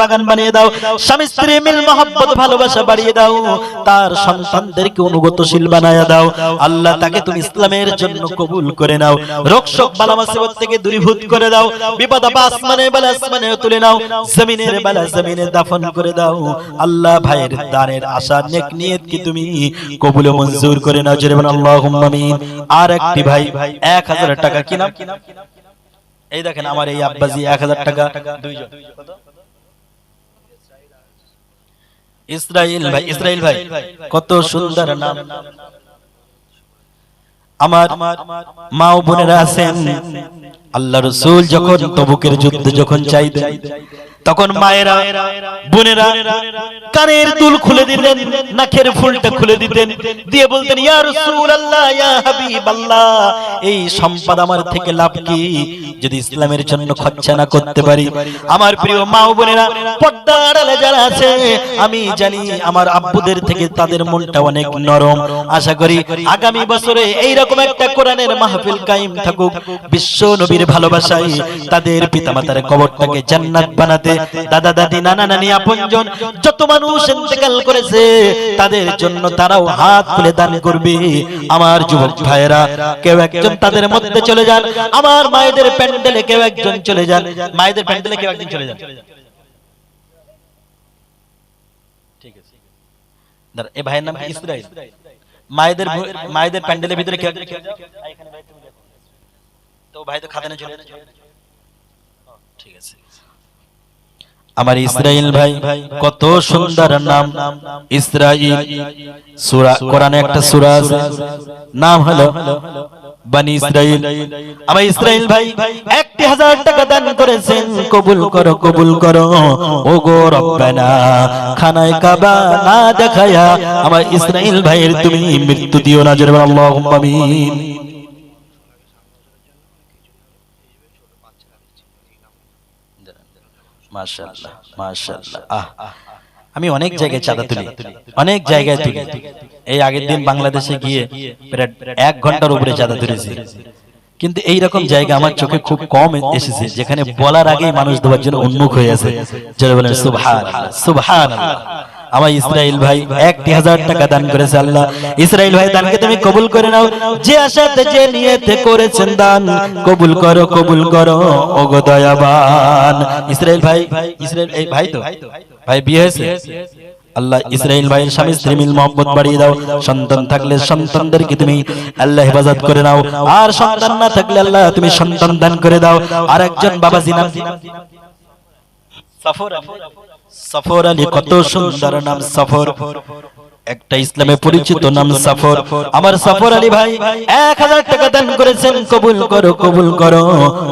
বাগান বানিয়ে দাও। স্বামী স্ত্রী মিল মহব্বত, ভালোবাসা বাড়িয়ে দাও। তার সন্তানদেরকে অনুগতশীল বানায়া দাও। আল্লাহ তাকে তুমি ইসলামের জন্য কবুল করে নাও। রোগ বালা মুসিবত থেকে দূরীভূত করে দাও। বিপদ আপদ বালা আসমানে তুলে নাও। জমিনের বালা জমিনে দাফন করে দাও। আল্লাহ ভাইয়ের দানের আশা, নেক নিয়ত কি তুমি কবুল ও মঞ্জুর করে নাও? আল্লাহুম্মা আমিন। আর একটি ভাই 1000 টাকা কি নাম? এই দেখেন, আমার এই আব্বাজি 1000 টাকা। দুইজন। ইসরাইল ভাই ইসরাইল ভাই কত সুন্দর নাম। আমার মা ও বোনেরা আছেন। আল্লাহ রসুল যখন তবুকের যুদ্ধ যখন চাইতেন তখন মায়েরা বোনেরা কানের দুল খুলে দিতেন নাকের ফুলটা খুলে দিতেন দিয়ে বলতেন ইয়া রাসূলুল্লাহ ইয়া হাবিবাল্লাহ এই সম্পদ আমার থেকে লাভ কি? যদি ইসলামের জন্য খরচা না করতে পারি আমার প্রিয় মা ও বোনেরা পর্দার আড়ালে যারা আছে আমি জানি আমার আব্বুদের থেকে তাদের মনটা অনেক নরম। আশা করি আগামী বছরে এই রকম একটা কোরআনের মাহফিল কায়েম থাকুক। বিশ্ব নবীর ভালোবাসায় তাদের পিতামাতার কবরটাকে জান্নাত বানাতে দাদা দাদি নানা নানি আপনজন যত মানুষ ইন্তেকাল করেছে তাদের জন্য তারাও হাত তুলে দান করবে। আমার যুবক ভাইয়েরা কেউ একজন তাদের মধ্যে চলে যান। আমার মায়েদের প্যান্ডেলে কেউ একজন চলে যান। মায়েদের প্যান্ডেলে কেউ একজন চলে যান। এ ভাইয়ের নাম কি? ইসরাইল। মায়েদের মায়েদের প্যান্ডেলের ভিতরে কেউ। তো ভাই তো খাদানে চলে ঠিক আছে। আমার ইসরাইল ভাই, কত সুন্দর নাম। ইসরাইল, সূরা, কোরআনে একটা সূরা আছে। নাম হলো বানি ইসরাইল। আমার ইসরাইল ভাই একটি হাজার টাকা দান করেছেন। কবুল করো কবুল করো। ও গো রব্বানা, খানায় কাবা না দেখায়া আমার ইসরাইল ভাইয়ের তুমি মৃত্যু দিও না, জোরে আল্লাহুম্মা আমিন। মাশাআল্লাহ মাশাআল্লাহ আহ আমি অনেক জায়গায় চাঁদা তুলি অনেক জায়গায় তুলি। এই আগের দিন বাংলাদেশে গিয়ে প্রায় এক ঘণ্টার উপরে চাঁদা তুলেছি। কিন্তু এই রকম জায়গা আমার চোখে খুব কম এসেছে যেখানে বলার আগেই মানুষ দেওয়ার জন্য উন্মুখ হয়ে আছে। যারা বলেন সুবহান। সুবহান। আমার ইসরাইল ভাই একটি হাজার টাকা দান করেছে আল্লাহ। ইসরাইল ভাই, দানকে তুমি কবুল করে নাও। যে আশাতে, যে নিয়েতে করেছেন দান, কবুল করো কবুল করো, ওগো দয়াবান। ইসরাইল ভাই, ইসরাইল, এই ভাই তো, ভাই বিয়ে হয়েছে? আল্লাহ, ইসরাইল ভাইয়ের স্বামী, স্ত্রী মিল মোহাম্মদ বাড়িয়ে দাও। সন্তান থাকলে সন্তানদেরকে তুমি আল্লাহ হেফাজত করে নাও। আর সন্তান না থাকলে আল্লাহ তুমি সন্তান দান করে দাও। আর একজন বাবা জিনা সফর সফর আলী কত সুন্দর নাম সফর। একটা ইসলামে পরিচিত নাম সফর। আমার সফর আলী ভাই এক হাজার টাকা দান করেছেন কবুল করো কবুল করো।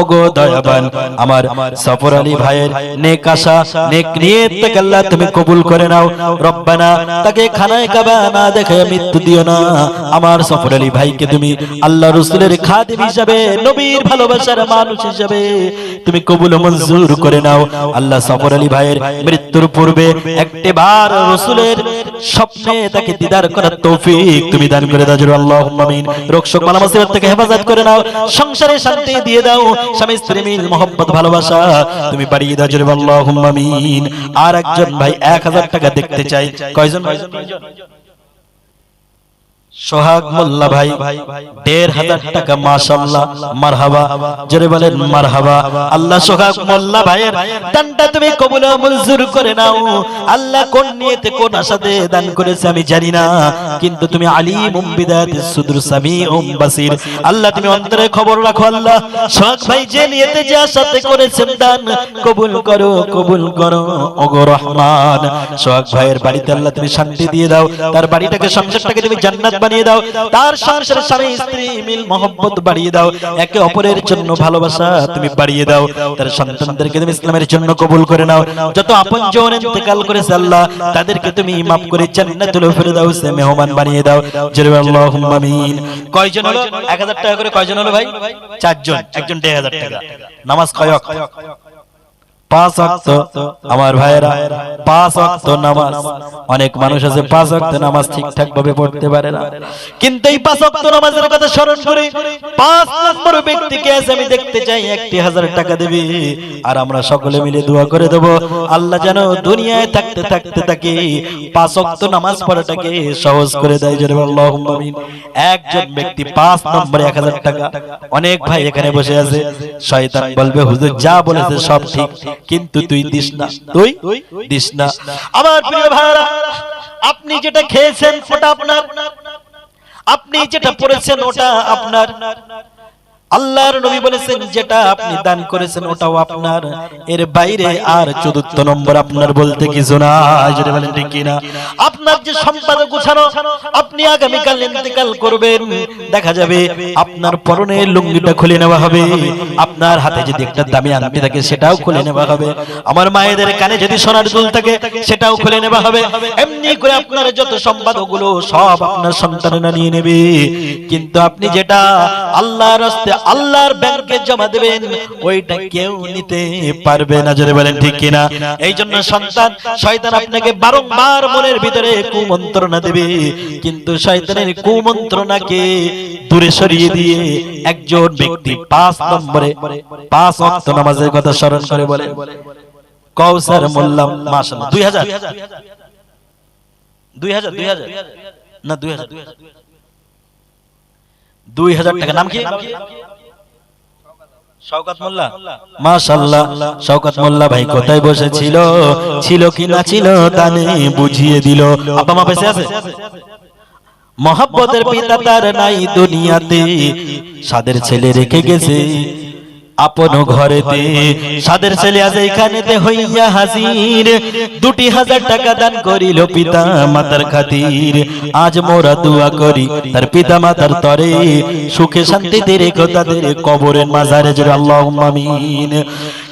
ওগো দয়াবান আমার সফর আলী ভাইয়ের নেক আশা নেক নিয়ত থেকে আল্লাহ তুমি কবুল করে নাও। রব্বানা তাকে খানায় কাবা না দেখে মৃত্যু দিও না। আমার সফর আলী ভাইকে তুমি আল্লাহ রসুলের খাদিম হিসাবে নবীর ভালোবাসার মানুষ হিসাবে তুমি কবুল মঞ্জুর করে নাও। আল্লাহ সফর আলী ভাইয়ের মৃত্যুর পূর্বে একটি বার রসুলের স্বপ্নে তাকে দিদার করার তৌফিক তুমি দান করে দাও, জুর আল্লাহুম্মা আমিন। রোগ শোক বালা মুসিবত থেকে হেফাজত করে নাও, সংসারে শান্তি দিয়ে দাও, স্বামী স্ত্রী মিল, মহব্বত, ভালোবাসা তুমি বাড়িয়ে দাও, জুর আল্লাহুম্মা আমিন। আর একজন ভাই 1000 টাকা দেখতে চাই। কয়জন? সোহাগ মোল্লা ভাই, দেড় হাজার টাকা মাশাল্লাহ মারহাবা, জোরে বলেন মারহাবা। আল্লাহ সোহাগ মোল্লা ভাইয়ের দানটা তুমি কবুল মঞ্জুর করে নাও। আল্লাহ কোন নিয়তে কোন আশাতে দান করেছে আমি জানি না। কিন্তু তুমি আলিম বিদাত সুদুর সামিউম বাসির আল্লাহ তুমি অন্তরে খবর রাখো আল্লাহ। সোহাগ ভাই যে নিয়তে, যে আশাতে করেছেন দান, কবুল করো কবুল করো, ওগো রহমান। সোহাগ ভাইয়ের বাড়িতে আল্লাহ তুমি শান্তি দিয়ে দাও। তার বাড়িটাকে, সংসারটাকে তুমি জান্নাত বানিয়ে দাও। তার সংসারে স্বামী, স্ত্রী মিল মহব্বত বাড়িয়ে দাও। একে অপরের জন্য ভালোবাসা তুমি বাড়িয়ে দাও। তার সন্তানদেরকে তুমি ইসলামের জন্য কবুল করে নাও। যত আপন জন ইন্তেকাল করেছে আল্লাহ, তাদেরকে তুমি মাফ করে জান্নাতুল ফিরে দাও সে মেহমান বানিয়ে দাও। জোরে আল্লাহুম্মা আমিন। কয়জন হলো? 1000 টাকা করে কয়জন হলো ভাই? চারজন, একজন 1500 টাকা। নামাজ কয় ওয়াক্ত পাঁচ অক্ত আমার ভাইয়েরা, পাঁচ অক্ত নামাজ। অনেক মানুষ আছে, পাঁচ অক্ত নামাজ ঠিকঠাক ভাবে পড়তে পারে না। কিন্তু এই পাঁচ অক্ত নামাজের কথা স্মরণ করে পাঁচ নম্বর ব্যক্তিকে আমি দেখতে চাই, একটি হাজার টাকা দেবে। আর আমরা সকলে মিলে দোয়া করে দেব, আল্লাহ যেন দুনিয়ায় থাকতে থাকতে তাকে পাঁচ অক্ত নামাজ পড়াটাকে সহজ করে দেয়। যেন আমিন। একজন ব্যক্তি পাঁচ নম্বরে এক হাজার টাকা। অনেক ভাই এখানে বসে আছে। শয়তান বলবে, হুজুর যা বলেছে সব ঠিক। কিন্তু তুই দিস না। তুই দিস না। আমার প্রিয় ভাইরা আপনি যেটা খেয়েছেন ওটা আপনার। আপনি যেটা পড়েছেন ওটা আপনার। আল্লাহর নবী বলেছেন যেটা আপনি দান করেছেন ওটাও আপনার। এর বাইরে আর চতুর্থ নম্বর আপনার বলতে কিছু না যেটা বলেন ঠিক কিনা? আপনার যে সম্পাদক গুছানো আপনি আগামী কাল ইন্তেকাল করবেন দেখা যাবে আপনার পরনে লুঙ্গিটা খুলে নেওয়া হবে আপনার হাতে যদি একটা দামি আংটি থাকে, সেটাও খুলে নেওয়া হবে। আমার মায়েদের কানে যদি সোনার দুল থাকে, সেটাও খুলে নেওয়া হবে। এমনি করে আপনার যত সম্পাদকগুলো সব আপনার সন্তানেরা নিয়ে নেবে। কিন্তু আপনি যেটা আল্লাহর রাস্তে আল্লাহর ব্যাংকে জমা দেবেন, ওইটা কেউ নিতে পারবে না যদি বলেন ঠিক কিনা? এই জন্য সন্তান, শয়তান আপনাকে বারংবার মনের ভিতরে কুমন্ত্রণা দেবে। কিন্তু শয়তানের কুমন্ত্রণাকে দূরে সরিয়ে দিয়ে একজন ব্যক্তি পাঁচ নম্বরে পাঁচ অক্ত নামাজের কথা স্মরণ করে বলে কৌসার মোল্লা মাশাআল্লাহ, দুই হাজার। দুই হাজার দুই হাজার। না, দুই হাজার। দুই হাজার টাকা, নাম কি? মোল্লা। ভাই কোথায় বসেছিল? ছিল কি না ছিল তানে বুঝিয়ে দিল। মহাব্বতের পিতা তার নাই দুনিয়াতে। সাদের ছেলে রেখে গেছে। আপন ঘরেতে সাদের ছেলে আজ এখানেতে হইয়া হাজির। দুটি হাজার টাকা দান করিল পিতা মাতার খাতির। আজ মোরা দোয়া করি তার পিতা মাতার তরে। সুখে শান্তিতে রেখো তাদের কবরের মাজারে জোর আল্লাহ আমিন।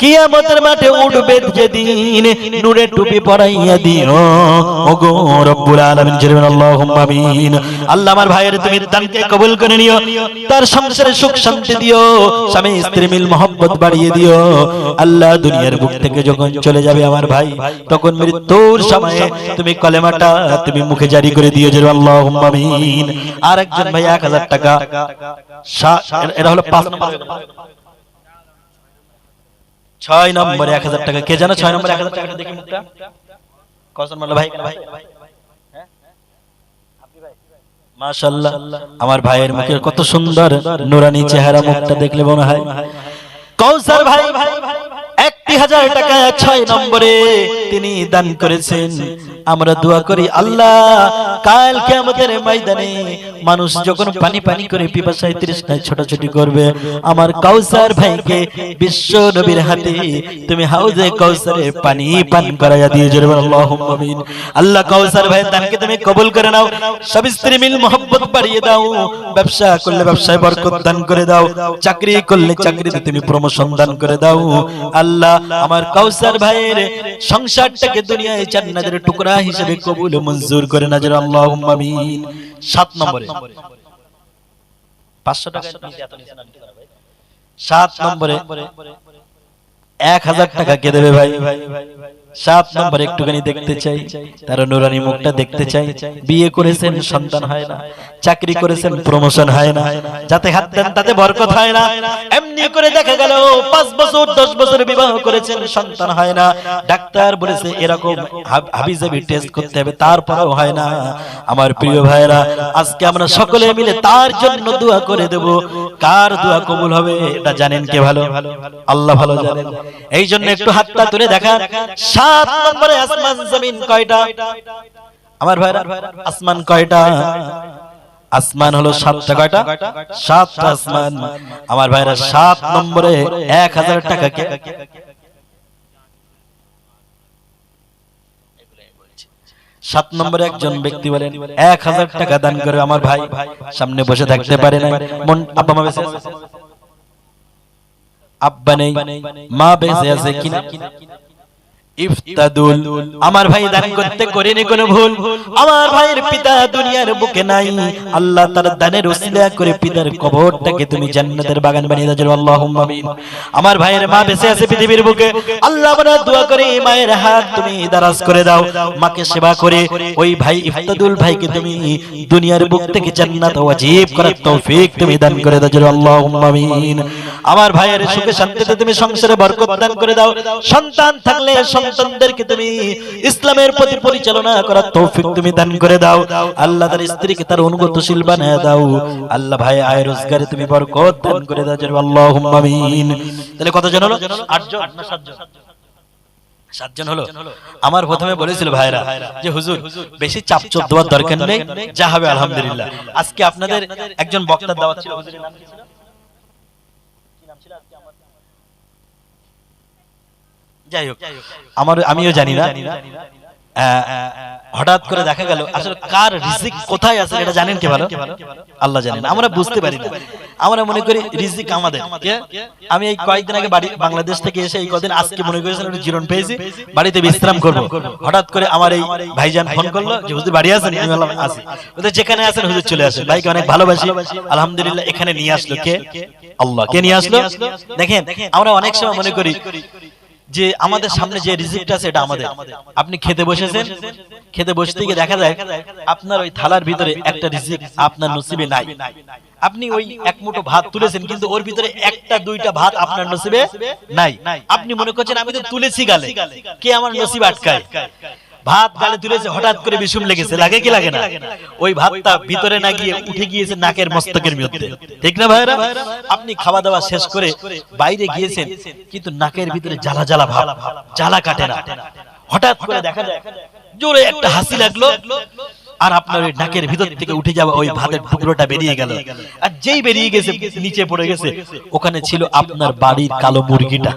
কিয়ামতের মাঠে উঠবে যেদিন নূরে টুপি পরাইয়া দিও। ওগো রব্বুল আলামিন জেরবেন আল্লাহুম্মা আমিন। আল্লাহ আমার ভাইয়ের তুমি দানকে কবুল করে নিও। তার সংসারে সুখ শান্তি দিও। স্বামী স্ত্রী মিল, মহব্বত বাড়িয়ে দিও। আল্লাহ দুনিয়ার বুক থেকে যখন চলে যাবে আমার ভাই, তখন মৃত্যুর সময়ে তুমি কলেমাটা তুমি মুখে জারি করে দিও জেরবেন আল্লাহুম্মা আমিন। আর একজন ভাই 1000 টাকা এরা হলো পাঁচ নম্বর ছয় নম্বর এক হাজার টাকা। কে জানো ছয় নম্বরে এক হাজার টাকা দেখি মুখটা? কজন মাল্লা ভাই? ভাই? মাশাআল্লাহ। আমার ভাইয়ের মুখের কত সুন্দর নুরানি চেহারা মুখটা দেখলে মনে হয়। কৌসার ভাই একটি হাজার টাকা ছয় নম্বরে তিনি দান করেছেন। আমরা দোয়া করি, আল্লাহ কালকে আমাদের ময়দানে মানুষ যখন পানি পানি করে পিপাসায় তৃষ্ণায় ছোটাছুটি করবে, আমার কাউসার ভাইকে বিশ্ব নবীর হাতে তুমি হাউজে কাউসারে পানি পান করাইয়া দিয়ে জোরে বলো, আল্লাহুম্মা আমিন। আল্লাহ কাউসার ভাই দানকে তুমি কবুল করে নাও, সব স্ত্রী মিল মোহব্বত বাড়িয়ে দাও, ব্যবসা করলে ব্যবসায় বরকত দান করে দাও, চাকরি করলে চাকরিতে তুমি প্রমোশন দান করে দাও। আল্লাহ, আমার কাউসার ভাইয়ের সংসারটাকে দুনিয়ায় জান্নাতের টুকরা হিসেবে কবুল মঞ্জুর করে না যেন আল্লাহুম্মা আমিন। সাত নম্বরে। পাঁচশো টাকা নিচে এত নিচে না পারবে। সাত নম্বরে। এক হাজার টাকা কে দেবে ভাই। সাত নম্বর একটুখানি দেখতে চাই। তার নুরানি মুখটা দেখতে চাই। বিয়ে করেছেন সন্তান হয় না। চাকরি করেছেন প্রমোশন হয় না। যাতে হাত দেন তাতে বরকত হয় না। এমনি করে দেখা গেল পাঁচ বছর দশ বছর বিবাহ করেছেন সন্তান হয় না। ডাক্তার বলেছে এরকম হাব- হাবিজাবি টেস্ট করতে হবে তারপরেও হয় না। আমার প্রিয় ভাইরা আজকে আমরা সকলে মিলে তার জন্য দোয়া করে দেব। কার দোয়া কবুল হবে এটা জানেন কে ভালো? আল্লাহ ভালো জানেন। এই জন্য একটু হাতটা তুলে দেখা সাত নম্বরে আসমান জমিন কয়টা? আমার ভাইরা আসমান কয়টা আসমান হলো সাতটা কয়টা? সাতটা আসমান। আমার ভাইরা সাত নম্বরে এক হাজার টাকা সাত নম্বরে একজন ব্যক্তি বলেন এক হাজার টাকা দান করে আমার ভাই সামনে বসে থাকতে পারে না মন আব্বা মা বেঁচে? আব্বা নেই মা বেঁচে আছে কিনা? আমার ভাই দান করতে করিনি কোনো ভুল। আমার ভাইয়ের পিতা দুনিয়ার বুকে নাই। আল্লাহ তার দানের করে পিতার কবরটাকে তুমি জান্নাতের বাগান বানিয়ে দাও আমিন। আমার ভাইয়ের মা বেঁচে আছে পৃথিবীর বুকে। আল্লাহ আমরা দোয়া করে মায়ের হাত তুমি দারাজ করে দাও। মাকে সেবা করে ওই ভাই ইফতাদুল ভাইকে তুমি দুনিয়ার বুক থেকে জান্নাত ওয়াজিব করার তৌফিক তুমি দান করে দাও আল্লাহুম্মা আমিন। আমার ভাইয়ের সুখে শান্তিতে তুমি সংসারে বরকত দান করে দাও। সন্তান থাকলে সন্তানদেরকে তুমি ইসলামের প্রতি পরিচালনা করার তৌফিক তুমি দান করে দাও। আল্লাহ তার স্ত্রীকে তার অনুগতশীল বানায় দাও। আল্লাহ ভাই, আয় রোজগারে তুমি বরকত দান করে দাও যেন আল্লাহুম্মা আমিন। তাহলে কতজন হলো? আটজন না সাতজন সাতজন হলো। আমার প্রথমে বলেছিল ভাইরা যে, হুজুর, বেশি চাপ দেওয়ার দরকার নেই। যা হবে আলহামদুলিল্লাহ। আজকে আপনাদের একজন বক্তার দাওয়াত ছিল। হুজুরের নাম ছিল? যাই হোক আমার আমিও জানি না। হঠাৎ করে দেখা গেল আসলে কার রিজিক কোথায় আছে এটা জানেন কে ভালো? আল্লাহ জানেন। আমরা বুঝতে পারি না। আমরা মনে করি রিজিক আমাদের। আমি এই কয়েকদিন আগে বাড়ি বাংলাদেশ থেকে এসে এই কদিন আজকে মনে করেছিলাম জীবন পেয়েছি। বাড়িতে বিশ্রাম করব। হঠাৎ করে আমার এই ভাইজান ফোন করল যে হুজুর বাড়ি আছেন? আমি বললাম আছি। ওদের যেখানে আছেন হুজুর চলে আসেন। ভাইকে অনেক ভালোবাসি। আলহামদুলিল্লাহ এখানে নিয়ে আসলো। কে? আল্লাহ। কে নিয়ে আসলো? দেখেন আমরা অনেক সময় মনে করি যে আমাদের সামনে যে রিসিপ্ট আছে এটা আমাদের। আপনি খেতে বসেছেন? খেতে বসতে গিয়ে দেখা যায় আপনার ওই থালার ভিতরে একটা রিসিপ্ট আপনার নসিবে নাই। আপনি ওই এক মুঠো ভাত তুলেছেন কিন্তু ওর ভিতরে একটা দুইটা ভাত আপনার নসিবে নাই। আপনি মনে করছেন আমি তো তুলেছি গালে। কে আমার নসিব আটকায়? ভাত গালে তুলেছে, হঠাৎ করে বিষুম লেগেছে। লাগে কি লাগে না? ওই ভাতটা ভিতরে না গিয়ে উঠে গিয়েছে নাকের মস্তকের মধ্যে। ঠিক না ভাইরা আপনি খাওয়া দাওয়া শেষ করে বাইরে গিয়েছেন, কিন্তু নাকের ভিতরে জ্বালা জ্বালা ভাব, জ্বালা কাটে না। হঠাৎ করে দেখা যায়, জোরে একটা হাসি লাগল, আর আপনার ওই নাকের ভিতর থেকে উঠে যাওয়া ওই ভাতের টুকরোটা বেরিয়ে গেল। আর যেই বেরিয়ে গেছে, নিচে পড়ে গেছে, ওখানে ছিল আপনার বাড়ির কালো মুরগিটা।